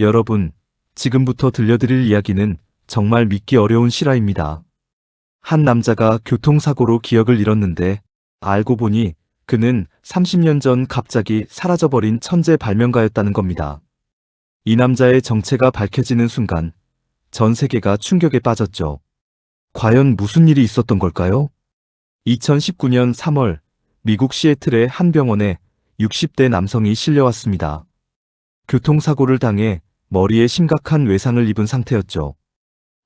여러분, 지금부터 들려드릴 이야기는 정말 믿기 어려운 실화입니다. 한 남자가 교통사고로 기억을 잃었는데 알고 보니 그는 30년 전 갑자기 사라져버린 천재 발명가였다는 겁니다. 이 남자의 정체가 밝혀지는 순간 전 세계가 충격에 빠졌죠. 과연 무슨 일이 있었던 걸까요? 2019년 3월 미국 시애틀의 한 병원에 60대 남성이 실려왔습니다. 교통사고를 당해 머리에 심각한 외상을 입은 상태였죠.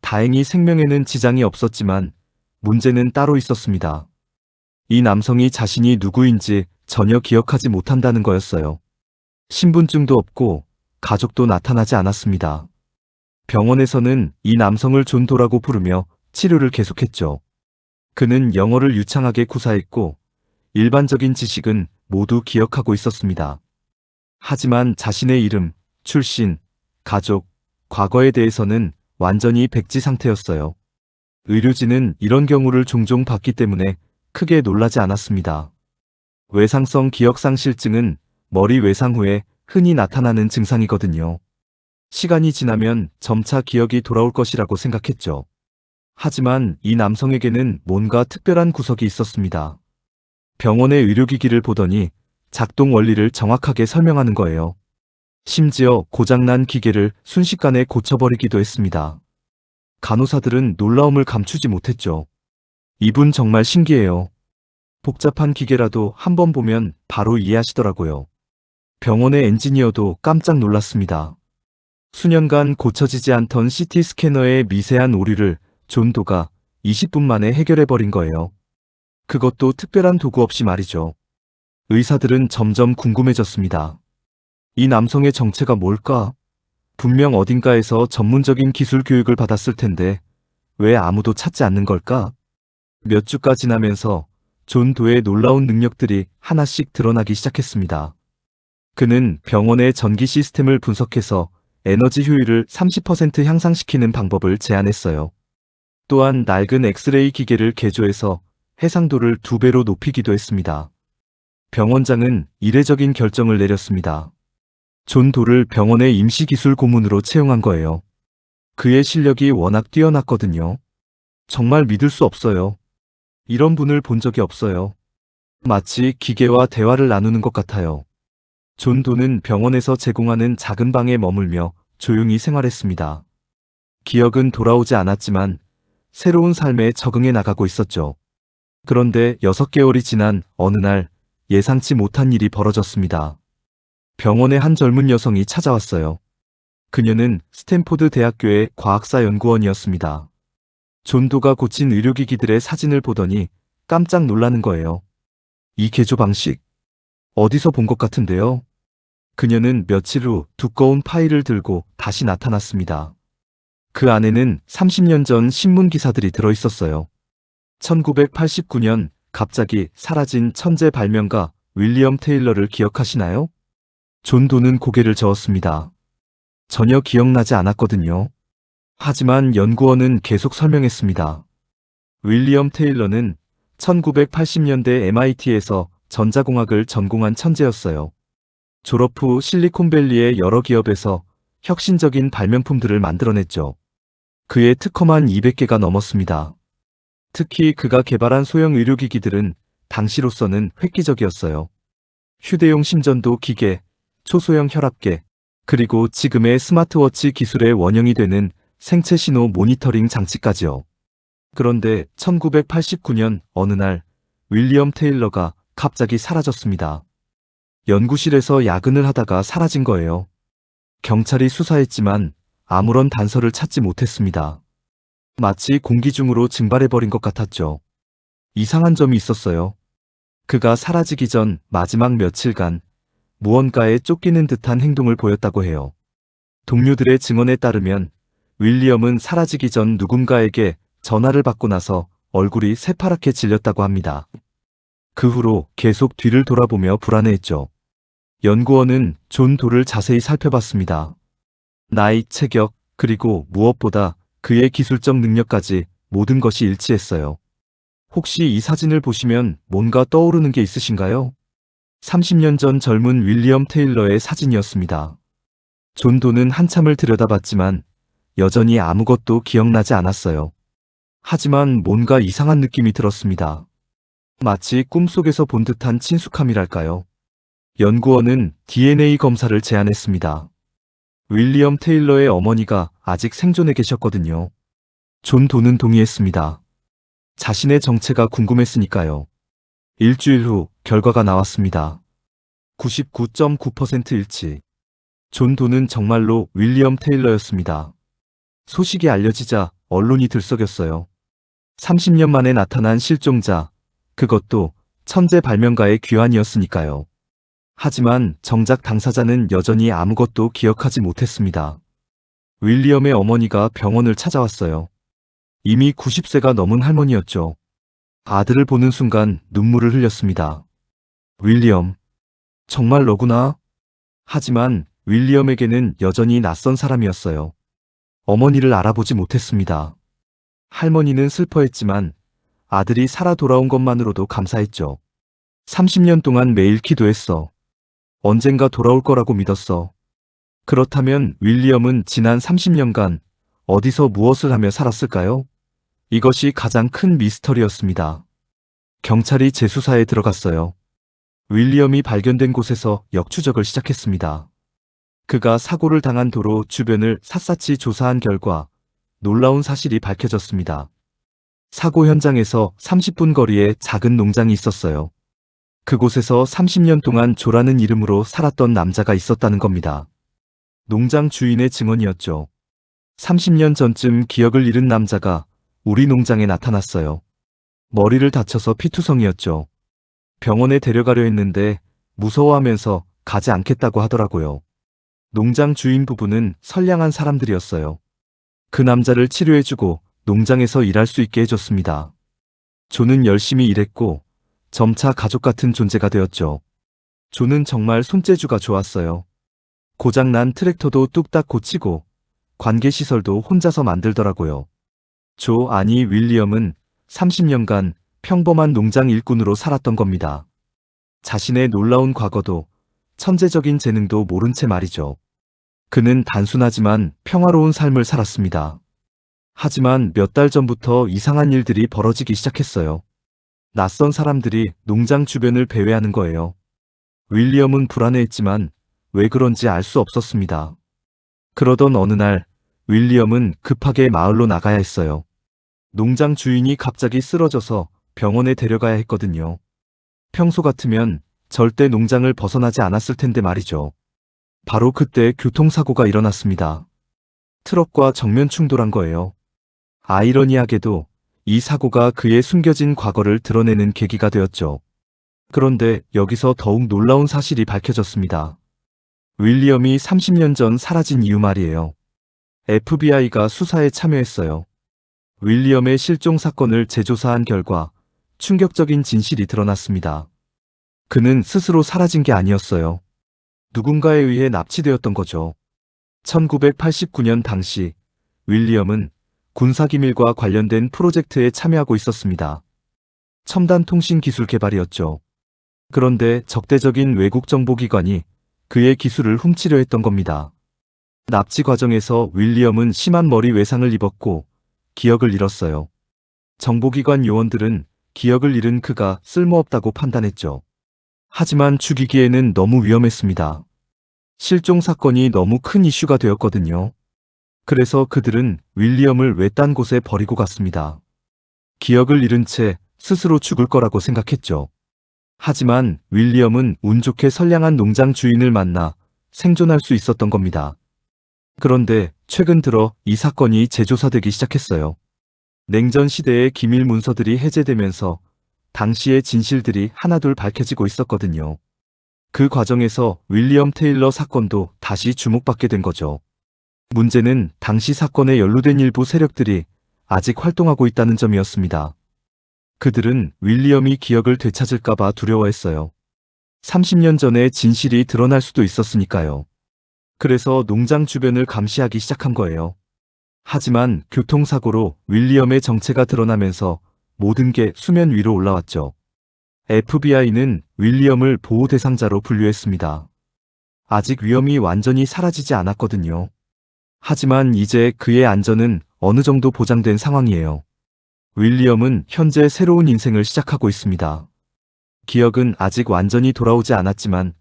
다행히 생명에는 지장이 없었지만 문제는 따로 있었습니다. 이 남성이 자신이 누구인지 전혀 기억하지 못한다는 거였어요. 신분증도 없고 가족도 나타나지 않았습니다. 병원에서는 이 남성을 존도라고 부르며 치료를 계속했죠. 그는 영어를 유창하게 구사했고 일반적인 지식은 모두 기억하고 있었습니다. 하지만 자신의 이름, 출신, 가족, 과거에 대해서는 완전히 백지 상태였어요. 의료진은 이런 경우를 종종 봤기 때문에 크게 놀라지 않았습니다. 외상성 기억상실증은 머리 외상 후에 흔히 나타나는 증상이거든요. 시간이 지나면 점차 기억이 돌아올 것이라고 생각했죠. 하지만 이 남성에게는 뭔가 특별한 구석이 있었습니다. 병원의 의료기기를 보더니 작동 원리를 정확하게 설명하는 거예요. 심지어 고장난 기계를 순식간에 고쳐버리기도 했습니다. 간호사들은 놀라움을 감추지 못했죠. 이분 정말 신기해요. 복잡한 기계라도 한번 보면 바로 이해하시더라고요. 병원의 엔지니어도 깜짝 놀랐습니다. 수년간 고쳐지지 않던 CT 스캐너의 미세한 오류를 존도가 20분 만에 해결해버린 거예요. 그것도 특별한 도구 없이 말이죠. 의사들은 점점 궁금해졌습니다. 이 남성의 정체가 뭘까? 분명 어딘가에서 전문적인 기술 교육을 받았을 텐데 왜 아무도 찾지 않는 걸까? 몇 주가 지나면서 존 도의 놀라운 능력들이 하나씩 드러나기 시작했습니다. 그는 병원의 전기 시스템을 분석해서 에너지 효율을 30% 향상시키는 방법을 제안했어요. 또한 낡은 엑스레이 기계를 개조해서 해상도를 두 배로 높이기도 했습니다. 병원장은 이례적인 결정을 내렸습니다. 존 도를 병원의 임시기술 고문으로 채용한 거예요. 그의 실력이 워낙 뛰어났거든요. 정말 믿을 수 없어요. 이런 분을 본 적이 없어요. 마치 기계와 대화를 나누는 것 같아요. 존 도는 병원에서 제공하는 작은 방에 머물며 조용히 생활했습니다. 기억은 돌아오지 않았지만 새로운 삶에 적응해 나가고 있었죠. 그런데 6개월이 지난 어느 날 예상치 못한 일이 벌어졌습니다. 병원에 한 젊은 여성이 찾아왔어요. 그녀는 스탠포드 대학교의 과학사 연구원이었습니다. 존도가 고친 의료기기들의 사진을 보더니 깜짝 놀라는 거예요. 이 개조 방식, 어디서 본 것 같은데요? 그녀는 며칠 후 두꺼운 파일을 들고 다시 나타났습니다. 그 안에는 30년 전 신문 기사들이 들어 있었어요. 1989년 갑자기 사라진 천재 발명가 윌리엄 테일러를 기억하시나요? 존 도는 고개를 저었습니다. 전혀 기억나지 않았거든요. 하지만 연구원은 계속 설명했습니다. 윌리엄 테일러는 1980년대 MIT에서 전자공학을 전공한 천재였어요. 졸업 후 실리콘밸리의 여러 기업에서 혁신적인 발명품들을 만들어냈죠. 그의 특허만 200개가 넘었습니다. 특히 그가 개발한 소형 의료기기들은 당시로서는 획기적이었어요. 휴대용 심전도 기계, 초소형 혈압계, 그리고 지금의 스마트워치 기술의 원형이 되는 생체 신호 모니터링 장치까지요. 그런데 1989년 어느 날 윌리엄 테일러가 갑자기 사라졌습니다. 연구실에서 야근을 하다가 사라진 거예요. 경찰이 수사했지만 아무런 단서를 찾지 못했습니다. 마치 공기 중으로 증발해버린 것 같았죠. 이상한 점이 있었어요. 그가 사라지기 전 마지막 며칠간 무언가에 쫓기는 듯한 행동을 보였다고 해요. 동료들의 증언에 따르면 윌리엄은 사라지기 전 누군가에게 전화를 받고 나서 얼굴이 새파랗게 질렸다고 합니다. 그 후로 계속 뒤를 돌아보며 불안해했죠. 연구원은 존 도를 자세히 살펴봤습니다. 나이, 체격, 그리고 무엇보다 그의 기술적 능력까지 모든 것이 일치했어요. 혹시 이 사진을 보시면 뭔가 떠오르는 게 있으신가요? 30년 전 젊은 윌리엄 테일러의 사진이었습니다. 존 도는 한참을 들여다봤지만 여전히 아무것도 기억나지 않았어요. 하지만 뭔가 이상한 느낌이 들었습니다. 마치 꿈속에서 본 듯한 친숙함이랄까요. 연구원은 DNA 검사를 제안했습니다. 윌리엄 테일러의 어머니가 아직 생존해 계셨거든요. 존 도는 동의했습니다. 자신의 정체가 궁금했으니까요. 일주일 후 결과가 나왔습니다. 99.9% 일치. 존 도는 정말로 윌리엄 테일러였습니다. 소식이 알려지자 언론이 들썩였어요. 30년 만에 나타난 실종자, 그것도 천재 발명가의 귀환이었으니까요. 하지만 정작 당사자는 여전히 아무것도 기억하지 못했습니다. 윌리엄의 어머니가 병원을 찾아왔어요. 이미 90세가 넘은 할머니였죠. 아들을 보는 순간 눈물을 흘렸습니다. 윌리엄, 정말 너구나. 하지만 윌리엄에게는 여전히 낯선 사람이었어요. 어머니를 알아보지 못했습니다. 할머니는 슬퍼했지만 아들이 살아 돌아온 것만으로도 감사했죠. 30년 동안 매일 기도했어. 언젠가 돌아올 거라고 믿었어. 그렇다면 윌리엄은 지난 30년간 어디서 무엇을 하며 살았을까요? 이것이 가장 큰 미스터리였습니다. 경찰이 재수사에 들어갔어요. 윌리엄이 발견된 곳에서 역추적을 시작했습니다. 그가 사고를 당한 도로 주변을 샅샅이 조사한 결과 놀라운 사실이 밝혀졌습니다. 사고 현장에서 30분 거리에 작은 농장이 있었어요. 그곳에서 30년 동안 조라는 이름으로 살았던 남자가 있었다는 겁니다. 농장 주인의 증언이었죠. 30년 전쯤 기억을 잃은 남자가 우리 농장에 나타났어요. 머리를 다쳐서 피투성이었죠. 병원에 데려가려 했는데 무서워하면서 가지 않겠다고 하더라고요. 농장 주인 부부는 선량한 사람들이었어요. 그 남자를 치료해주고 농장에서 일할 수 있게 해줬습니다. 조는 열심히 일했고 점차 가족 같은 존재가 되었죠. 조는 정말 손재주가 좋았어요. 고장난 트랙터도 뚝딱 고치고 관계시설도 혼자서 만들더라고요. 조 아니 윌리엄은 30년간 평범한 농장 일꾼으로 살았던 겁니다. 자신의 놀라운 과거도 천재적인 재능도 모른 채 말이죠. 그는 단순하지만 평화로운 삶을 살았습니다. 하지만 몇 달 전부터 이상한 일들이 벌어지기 시작했어요. 낯선 사람들이 농장 주변을 배회하는 거예요. 윌리엄은 불안해했지만 왜 그런지 알 수 없었습니다. 그러던 어느 날 윌리엄은 급하게 마을로 나가야 했어요. 농장 주인이 갑자기 쓰러져서 병원에 데려가야 했거든요. 평소 같으면 절대 농장을 벗어나지 않았을 텐데 말이죠. 바로 그때 교통사고가 일어났습니다. 트럭과 정면 충돌한 거예요. 아이러니하게도 이 사고가 그의 숨겨진 과거를 드러내는 계기가 되었죠. 그런데 여기서 더욱 놀라운 사실이 밝혀졌습니다. 윌리엄이 30년 전 사라진 이유 말이에요. FBI가 수사에 참여했어요. 윌리엄의 실종 사건을 재조사한 결과 충격적인 진실이 드러났습니다. 그는 스스로 사라진 게 아니었어요. 누군가에 의해 납치되었던 거죠. 1989년 당시 윌리엄은 군사기밀과 관련된 프로젝트에 참여하고 있었습니다. 첨단 통신 기술 개발이었죠. 그런데 적대적인 외국 정보기관이 그의 기술을 훔치려 했던 겁니다. 납치 과정에서 윌리엄은 심한 머리 외상을 입었고 기억을 잃었어요. 정보기관 요원들은 기억을 잃은 그가 쓸모없다고 판단했죠. 하지만 죽이기에는 너무 위험했습니다. 실종 사건이 너무 큰 이슈가 되었거든요. 그래서 그들은 윌리엄을 외딴 곳에 버리고 갔습니다. 기억을 잃은 채 스스로 죽을 거라고 생각했죠. 하지만 윌리엄은 운 좋게 선량한 농장 주인을 만나 생존할 수 있었던 겁니다. 그런데 최근 들어 이 사건이 재조사되기 시작했어요. 냉전 시대의 기밀 문서들이 해제되면서 당시의 진실들이 하나둘 밝혀지고 있었거든요. 그 과정에서 윌리엄 테일러 사건도 다시 주목받게 된 거죠. 문제는 당시 사건에 연루된 일부 세력들이 아직 활동하고 있다는 점이었습니다. 그들은 윌리엄이 기억을 되찾을까봐 두려워했어요. 30년 전에 진실이 드러날 수도 있었으니까요. 그래서 농장 주변을 감시하기 시작한 거예요. 하지만 교통사고로 윌리엄의 정체가 드러나면서 모든 게 수면 위로 올라왔죠. FBI는 윌리엄을 보호 대상자로 분류했습니다. 아직 위험이 완전히 사라지지 않았거든요. 하지만 이제 그의 안전은 어느 정도 보장된 상황이에요. 윌리엄은 현재 새로운 인생을 시작하고 있습니다. 기억은 아직 완전히 돌아오지 않았지만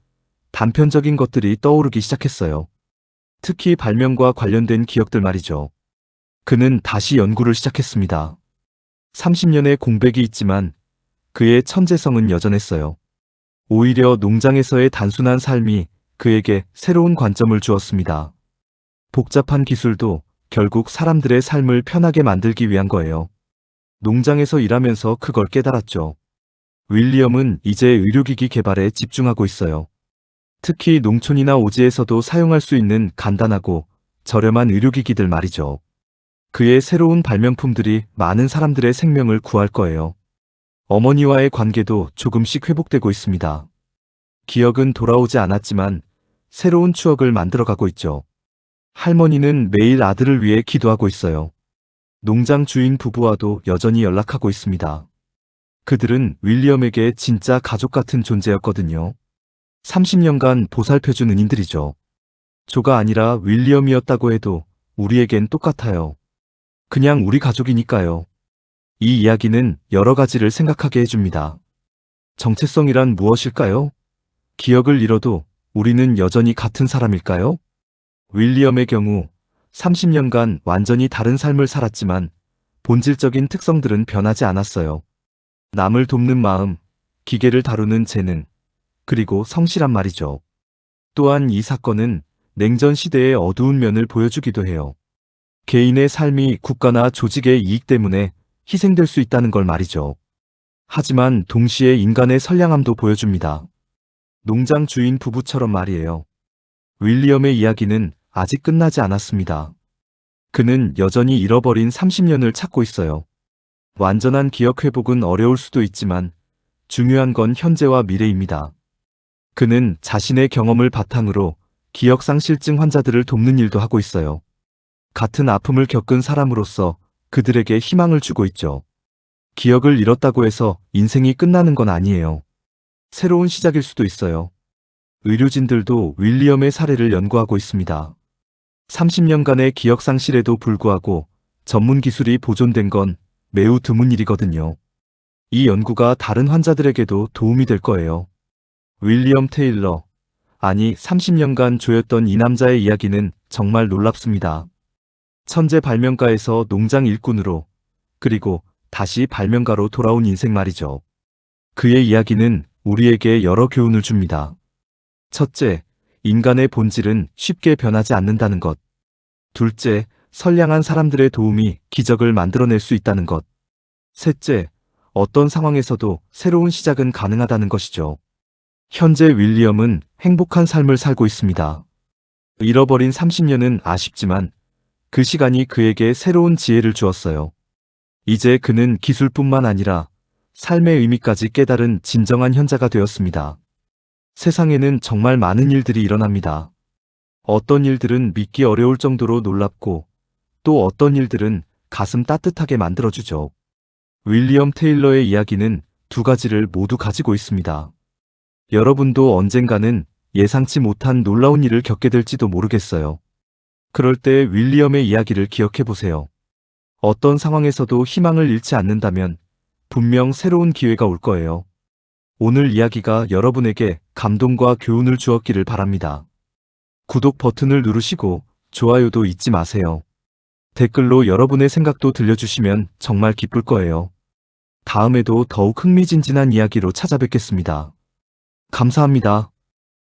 단편적인 것들이 떠오르기 시작했어요. 특히 발명과 관련된 기억들 말이죠. 그는 다시 연구를 시작했습니다. 30년의 공백이 있지만 그의 천재성은 여전했어요. 오히려 농장에서의 단순한 삶이 그에게 새로운 관점을 주었습니다. 복잡한 기술도 결국 사람들의 삶을 편하게 만들기 위한 거예요. 농장에서 일하면서 그걸 깨달았죠. 윌리엄은 이제 의료기기 개발에 집중하고 있어요. 특히 농촌이나 오지에서도 사용할 수 있는 간단하고 저렴한 의료기기들 말이죠. 그의 새로운 발명품들이 많은 사람들의 생명을 구할 거예요. 어머니와의 관계도 조금씩 회복되고 있습니다. 기억은 돌아오지 않았지만 새로운 추억을 만들어가고 있죠. 할머니는 매일 아들을 위해 기도하고 있어요. 농장 주인 부부와도 여전히 연락하고 있습니다. 그들은 윌리엄에게 진짜 가족 같은 존재였거든요. 30년간 보살펴준 은인들이죠. 조가 아니라 윌리엄이었다고 해도 우리에겐 똑같아요. 그냥 우리 가족이니까요. 이 이야기는 여러 가지를 생각하게 해줍니다. 정체성이란 무엇일까요? 기억을 잃어도 우리는 여전히 같은 사람일까요? 윌리엄의 경우 30년간 완전히 다른 삶을 살았지만 본질적인 특성들은 변하지 않았어요. 남을 돕는 마음, 기계를 다루는 재능, 그리고 성실한 말이죠. 또한 이 사건은 냉전 시대의 어두운 면을 보여주기도 해요. 개인의 삶이 국가나 조직의 이익 때문에 희생될 수 있다는 걸 말이죠. 하지만 동시에 인간의 선량함도 보여줍니다. 농장 주인 부부처럼 말이에요. 윌리엄의 이야기는 아직 끝나지 않았습니다. 그는 여전히 잃어버린 30년을 찾고 있어요. 완전한 기억 회복은 어려울 수도 있지만 중요한 건 현재와 미래입니다. 그는 자신의 경험을 바탕으로 기억상실증 환자들을 돕는 일도 하고 있어요. 같은 아픔을 겪은 사람으로서 그들에게 희망을 주고 있죠. 기억을 잃었다고 해서 인생이 끝나는 건 아니에요. 새로운 시작일 수도 있어요. 의료진들도 윌리엄의 사례를 연구하고 있습니다. 30년간의 기억 상실에도 불구하고 전문 기술이 보존된 건 매우 드문 일이거든요. 이 연구가 다른 환자들에게도 도움이 될 거예요. 윌리엄 테일러. 아니, 30년간 조였던 이 남자의 이야기는 정말 놀랍습니다. 천재 발명가에서 농장 일꾼으로, 그리고 다시 발명가로 돌아온 인생 말이죠. 그의 이야기는 우리에게 여러 교훈을 줍니다. 첫째, 인간의 본질은 쉽게 변하지 않는다는 것. 둘째, 선량한 사람들의 도움이 기적을 만들어낼 수 있다는 것. 셋째, 어떤 상황에서도 새로운 시작은 가능하다는 것이죠. 현재 윌리엄은 행복한 삶을 살고 있습니다. 잃어버린 30년은 아쉽지만 그 시간이 그에게 새로운 지혜를 주었어요. 이제 그는 기술뿐만 아니라 삶의 의미까지 깨달은 진정한 현자가 되었습니다. 세상에는 정말 많은 일들이 일어납니다. 어떤 일들은 믿기 어려울 정도로 놀랍고 또 어떤 일들은 가슴 따뜻하게 만들어주죠. 윌리엄 테일러의 이야기는 두 가지를 모두 가지고 있습니다. 여러분도 언젠가는 예상치 못한 놀라운 일을 겪게 될지도 모르겠어요. 그럴 때 윌리엄의 이야기를 기억해 보세요. 어떤 상황에서도 희망을 잃지 않는다면 분명 새로운 기회가 올 거예요. 오늘 이야기가 여러분에게 감동과 교훈을 주었기를 바랍니다. 구독 버튼을 누르시고 좋아요도 잊지 마세요. 댓글로 여러분의 생각도 들려주시면 정말 기쁠 거예요. 다음에도 더욱 흥미진진한 이야기로 찾아뵙겠습니다. 감사합니다.